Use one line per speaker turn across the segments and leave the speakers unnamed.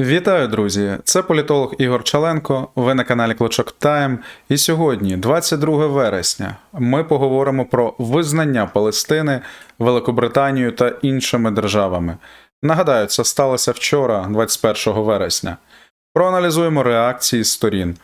Вітаю, друзі! Це політолог Ігор Чаленко. Ви на каналі Клочок Тайм. І сьогодні, 22 вересня, ми поговоримо про визнання Палестини Великобританією та іншими державами. Нагадаю, це сталося вчора, 21 вересня. Проаналізуємо реакції сторін.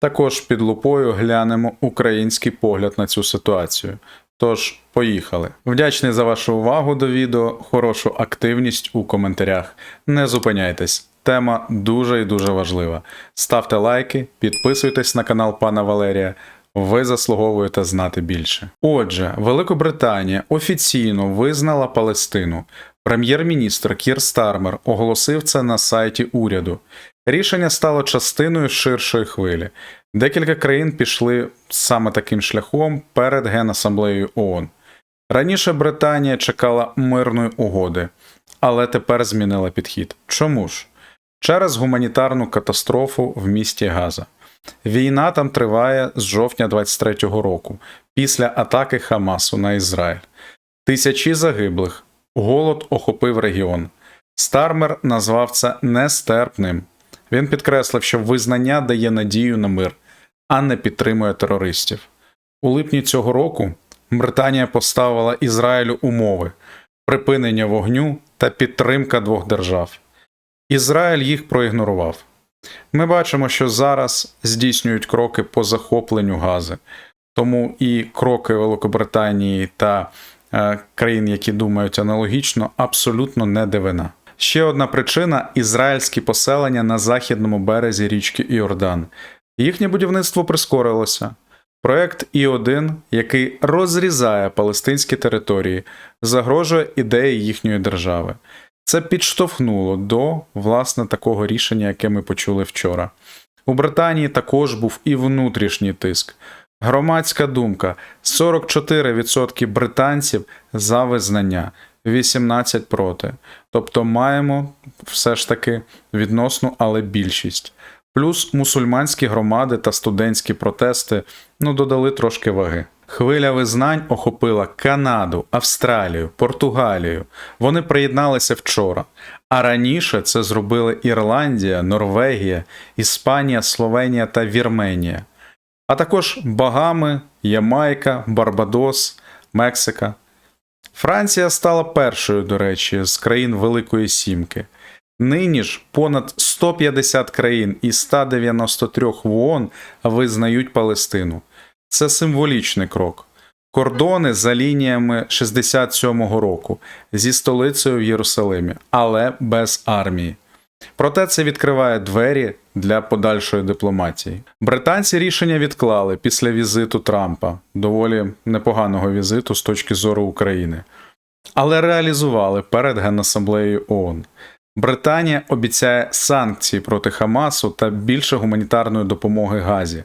Також під лупою глянемо український погляд на цю ситуацію. Тож, поїхали. Вдячний за вашу увагу до відео, хорошу активність у коментарях. Не зупиняйтесь. Тема дуже і дуже важлива. Ставте лайки, підписуйтесь на канал пана Валерія. Ви заслуговуєте знати більше. Отже, Великобританія офіційно визнала Палестину. Прем'єр-міністр Кір Стармер оголосив це на сайті уряду. Рішення стало частиною ширшої хвилі. Декілька країн пішли саме таким шляхом перед Генасамблеєю ООН. Раніше Британія чекала мирної угоди, але тепер змінила підхід. Чому ж? Через гуманітарну катастрофу в місті Газа. Війна там триває з жовтня 23-го року, після атаки Хамасу на Ізраїль. Тисячі загиблих, голод охопив регіон. Стармер назвав це нестерпним. Він підкреслив, що визнання дає надію на мир, а не підтримує терористів. У липні цього року Британія поставила Ізраїлю умови припинення вогню та підтримка двох держав. Ізраїль їх проігнорував. Ми бачимо, що зараз здійснюють кроки по захопленню Гази, тому і кроки Великобританії та е, країн, які думають аналогічно, абсолютно не дивина. Ще одна причина ізраїльські поселення на західному березі річки Іордан. Їхнє будівництво прискорилося. Проект І1, який розрізає палестинські території, загрожує ідеї їхньої держави. Це підштовхнуло до власне такого рішення, яке ми почули вчора. У Британії також був і внутрішній тиск. Громадська думка: 44% британців за визнання, 18 проти. Тобто маємо все ж таки відносну, але більшість. Плюс мусульманські громади та студентські протести ну додали трошки ваги. Хвиля визнань охопила Канаду, Австралію, Португалію. Вони приєдналися вчора. А раніше це зробили Ірландія, Норвегія, Іспанія, Словенія та Вірменія. А також Багами, Ямайка, Барбадос, Мексика. Франція стала першою, до речі, з країн Великої Сімки. Нині ж понад 150 країн із 193 в ООН визнають Палестину. Це символічний крок. Кордони за лініями 67-го року зі столицею в Єрусалимі, але без армії. Проте це відкриває двері для подальшої дипломатії. Британці рішення відклали після візиту Трампа, доволі непоганого візиту з точки зору України, але реалізували перед Генасамблеєю ООН. Британія обіцяє санкції проти Хамасу та більше гуманітарної допомоги Газі.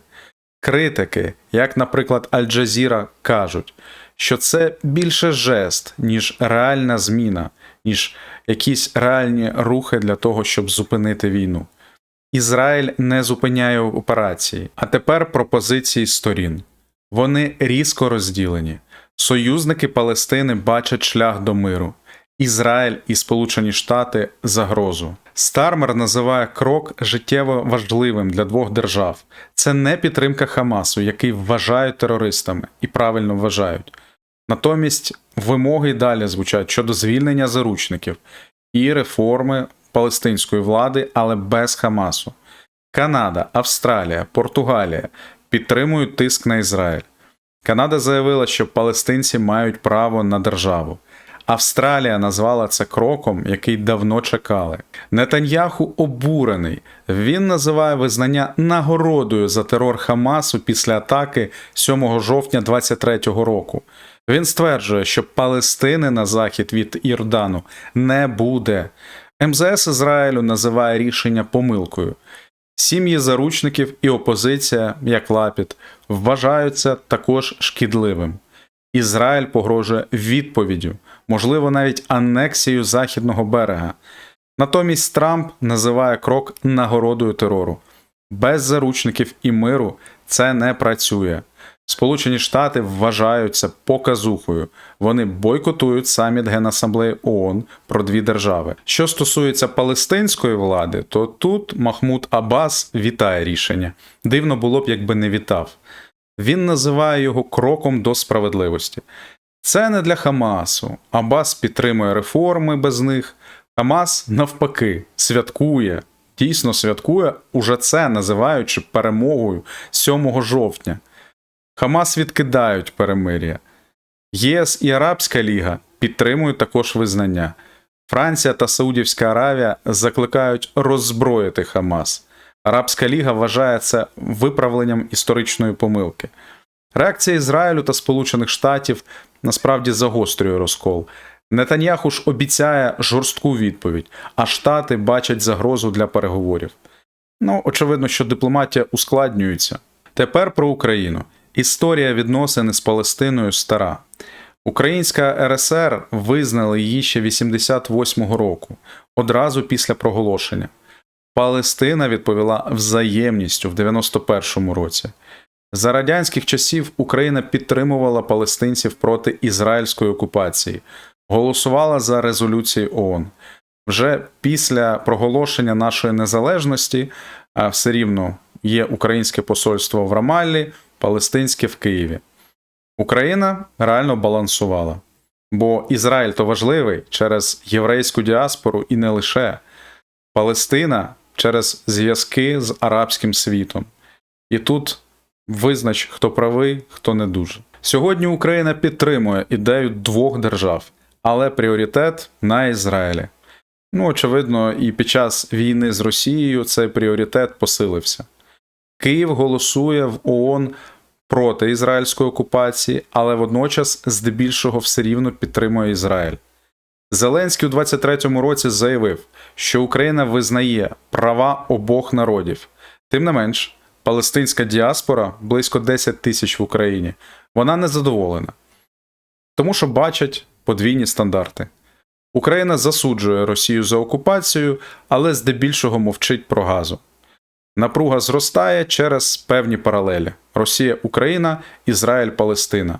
Критики, як, наприклад, Аль-Джазіра, кажуть, що це більше жест, ніж реальна зміна, ніж якісь реальні рухи для того, щоб зупинити війну. Ізраїль не зупиняє операції, а тепер пропозиції сторін. Вони різко розділені. Союзники Палестини бачать шлях до миру. Ізраїль і Сполучені Штати загрозу. Стармер називає крок життєво важливим для двох держав. Це не підтримка Хамасу, який вважають терористами і правильно вважають. Натомість вимоги й далі звучать щодо звільнення заручників і реформи палестинської влади, але без Хамасу. Канада, Австралія, Португалія підтримують тиск на Ізраїль. Канада заявила, що палестинці мають право на державу. Австралія назвала це кроком, який давно чекали. Нетаньяху обурений. Він називає визнання нагородою за терор Хамасу після атаки 7 жовтня 23-го року. Він стверджує, що Палестини на захід від Ірдану не буде. МЗС Ізраїлю називає рішення помилкою. Сім'ї заручників і опозиція, як лапіт, вважаються також шкідливим. Ізраїль погрожує відповіддю, можливо, навіть анексією західного берега. Натомість Трамп називає крок нагородою терору. Без заручників і миру це не працює. Сполучені Штати вважаються показухою. Вони бойкотують саміт Генасамблеї ООН про дві держави. Що стосується палестинської влади, то тут Махмуд Аббас вітає рішення. Дивно було б, якби не вітав. Він називає його кроком до справедливості. Це не для Хамасу. Аббас підтримує реформи без них. Хамас, навпаки, святкує, дійсно святкує, уже це називаючи перемогою 7 жовтня. Хамас відкидають перемир'я. ЄС і Арабська Ліга підтримують також визнання. Франція та Саудівська Аравія закликають роззброїти Хамас. Арабська Ліга вважає це виправленням історичної помилки. Реакція Ізраїлю та Сполучених Штатів насправді загострює розкол. Нетаньяху ж обіцяє жорстку відповідь, а Штати бачать загрозу для переговорів. Ну, очевидно, що дипломатія ускладнюється. Тепер про Україну. Історія відносин з Палестиною стара. Українська РСР визнали її ще 88-го року, одразу після проголошення. Палестина відповіла взаємністю в 91-му році. За радянських часів Україна підтримувала палестинців проти ізраїльської окупації, голосувала за резолюції ООН. Вже після проголошення нашої незалежності все рівно є українське посольство в Рамаллі, палестинське в Києві. Україна реально балансувала, бо Ізраїль то важливий через єврейську діаспору і не лише Палестина через зв'язки з арабським світом. І тут визнач, хто правий, хто не дуже. Сьогодні Україна підтримує ідею двох держав, але пріоритет на Ізраїлі. Ну, очевидно, і під час війни з Росією цей пріоритет посилився. Київ голосує в ООН проти ізраїльської окупації, але водночас здебільшого все рівно підтримує Ізраїль. Зеленський у 23-му році заявив, що Україна визнає права обох народів. Тим не менш, палестинська діаспора близько 10 тисяч в Україні. Вона не задоволена, тому що бачать подвійні стандарти. Україна засуджує Росію за окупацію, але здебільшого мовчить про газу. Напруга зростає через певні паралелі: Росія, Україна, Ізраїль, Палестина.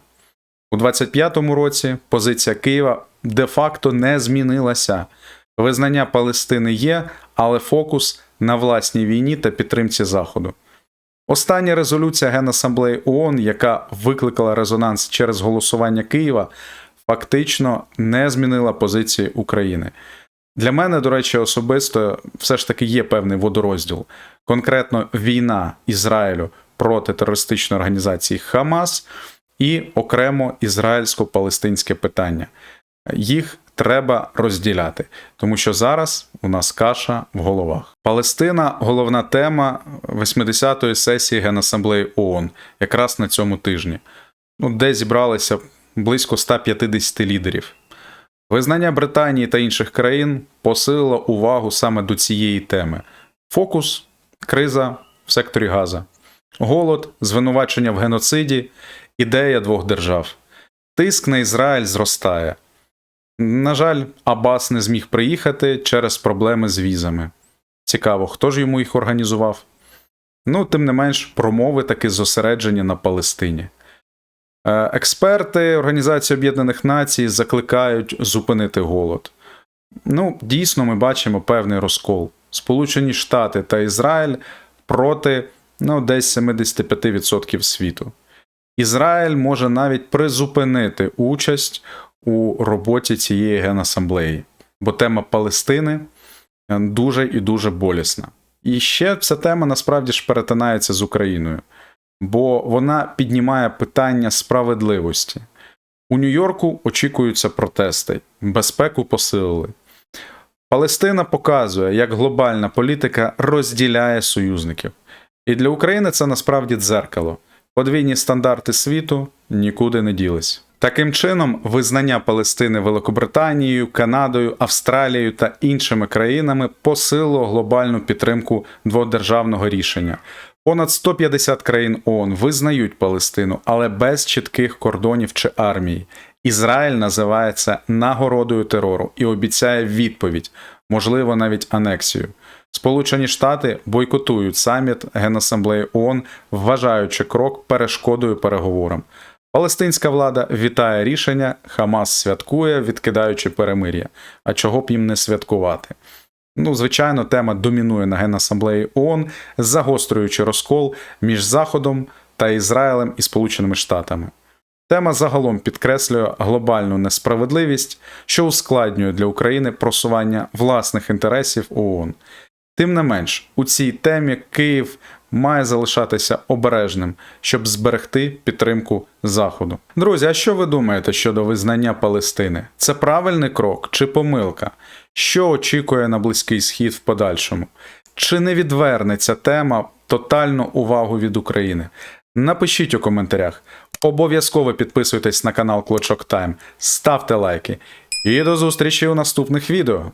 У 25-му році позиція Києва де-факто не змінилася. Визнання Палестини є, але фокус на власній війні та підтримці Заходу. Остання резолюція Генасамблеї ООН, яка викликала резонанс через голосування Києва, фактично не змінила позиції України. Для мене, до речі, особисто все ж таки є певний водорозділ. Конкретно війна Ізраїлю проти терористичної організації Хамас і окремо ізраїльсько-палестинське питання. Їх треба розділяти, тому що зараз у нас каша в головах. Палестина головна тема 80-ї сесії Генасамблеї ООН, якраз на цьому тижні, ну, де зібралися близько 150 лідерів. Визнання Британії та інших країн посилило увагу саме до цієї теми: фокус, криза в секторі Газа, голод, звинувачення в геноциді, ідея двох держав. Тиск на Ізраїль зростає. На жаль, Аббас не зміг приїхати через проблеми з візами. Цікаво, хто ж йому їх організував? Ну, тим не менш, промови таки зосереджені на Палестині. Е, Експерти Організації Об'єднаних Націй закликають зупинити голод. Ну, дійсно, ми бачимо певний розкол. Сполучені Штати та Ізраїль проти ну, десь 75% світу. Ізраїль може навіть призупинити участь у роботі цієї генасамблеї, бо тема Палестини е, дуже і дуже болісна. І ще ця тема насправді ж перетинається з Україною, бо вона піднімає питання справедливості. У Нью-Йорку очікуються протести, безпеку посилили. Палестина показує, як глобальна політика розділяє союзників. І для України це насправді дзеркало. Подвійні стандарти світу нікуди не ділись. Таким чином, визнання Палестини Великобританією, Канадою, Австралією та іншими країнами посилило глобальну підтримку дводержавного рішення. Понад 150 країн ООН визнають Палестину, але без чітких кордонів чи армії. Ізраїль називає це нагородою терору і обіцяє відповідь, можливо, навіть анексію. Сполучені Штати бойкотують саміт Генасамблеї ООН, вважаючи крок перешкодою переговорам. Палестинська влада вітає рішення, Хамас святкує, відкидаючи перемир'я. А чого б їм не святкувати? Ну, звичайно, тема домінує на Генасамблеї ООН, загострюючи розкол між Заходом та Ізраїлем і Сполученими Штатами. Тема загалом підкреслює глобальну несправедливість, що ускладнює для України просування власних інтересів ООН. Тим не менш, у цій темі Київ має залишатися обережним, щоб зберегти підтримку Заходу. Друзі, а що ви думаєте щодо визнання Палестини? Це правильний крок чи помилка? Що очікує на Близький Схід в подальшому? Чи не відверне ця тема тотальну увагу від України? Напишіть у коментарях. Обов'язково підписуйтесь на канал Клочок Тайм, ставте лайки. І до зустрічі у наступних відео.